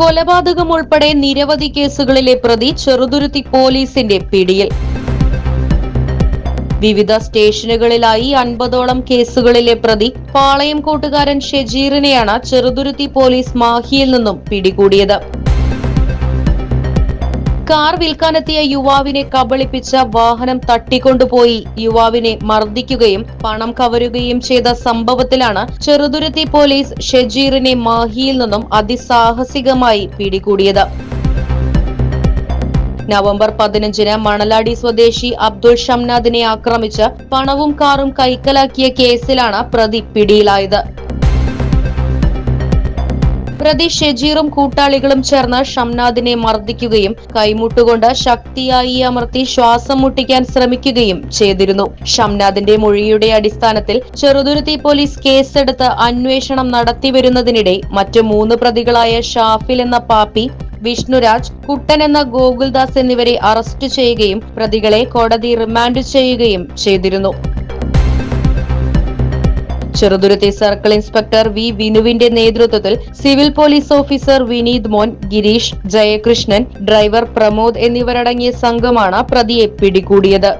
കൊലപാതകം ഉൾപ്പെടെ നിരവധി കേസുകളിലെ പ്രതി ചെറുതുരുത്തി പോലീസിന്റെ പിടിയിൽ. വിവിധ സ്റ്റേഷനുകളിലായി അൻപതോളം കേസുകളിലെ പ്രതി പാളയം കൂട്ടുകാരൻ ഷെജീറിനെയാണ് ചെറുതുരുത്തി പോലീസ് മാഹിയിൽ നിന്നും പിടികൂടിയത്. കാർ വിൽക്കാനെത്തിയ യുവാവിനെ കബളിപ്പിച്ച വാഹനം തട്ടിക്കൊണ്ടുപോയി. യുവാവിനെ മർദ്ദിക്കുകയും പണം കവരുകയും ചെയ്ത സംഭവത്തിലാണ് ചെറുതുരുത്തി പോലീസ് ഷെജീറിനെ മാഹിയിൽ നിന്നും അതിസാഹസികമായി പിടികൂടിയത്. നവംബർ പതിനഞ്ചിന് മണലാടി സ്വദേശി അബ്ദുൾ ഷംനാദിനെ ആക്രമിച്ച് പണവും കാറും കൈക്കലാക്കിയ കേസിലാണ് പ്രതി പിടിയിലായത്. പ്രതി ഷെജീറും കൂട്ടാളികളും ചേർന്ന് ഷംനാദിനെ മർദ്ദിക്കുകയും കൈമുട്ടുകൊണ്ട് ശക്തിയായി അമർത്തി ശ്വാസം മുട്ടിക്കാൻ ശ്രമിക്കുകയും ചെയ്തിരുന്നു. ഷംനാദിന്റെ മൊഴിയുടെ അടിസ്ഥാനത്തിൽ ചെറുതുരുത്തി പോലീസ് കേസെടുത്ത് അന്വേഷണം നടത്തിവരുന്നതിനിടെ മറ്റു മൂന്ന് പ്രതികളായ ഷാഫിൽ എന്ന പാപ്പി വിഷ്ണുരാജ് കുട്ടൻ എന്ന ഗോകുൽദാസ് എന്നിവരെ അറസ്റ്റ് ചെയ്യുകയും പ്രതികളെ കോടതി റിമാൻഡ് ചെയ്യുകയും ചെയ്തിരുന്നു. ചെറുതുരുത്തി സർക്കിൾ ഇൻസ്പെക്ടർ വി വിനുവിന്റെ നേതൃത്വത്തിൽ സിവിൽ പോലീസ് ഓഫീസർ വിനീത് മോൻ ഗിരീഷ് ജയകൃഷ്ണൻ ഡ്രൈവർ പ്രമോദ് എന്നിവരടങ്ങിയ സംഘമാണ് പ്രതിയെ പിടികൂടിയത്.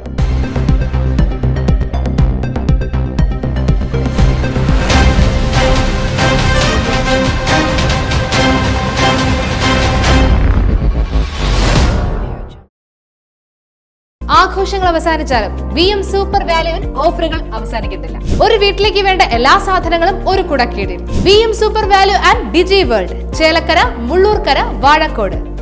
ആഘോഷങ്ങൾ അവസാനിച്ചാലും വി എം സൂപ്പർ വാല്യുവിൽ ഓഫറുകൾ അവസാനിക്കുന്നില്ല ഒരു വീട്ടിലേക്ക് വേണ്ട എല്ലാ സാധനങ്ങളും ഒരു കുടക്കീടിൽ. V M super value and digi world Chelakkara Mullurkara Vazhakkode.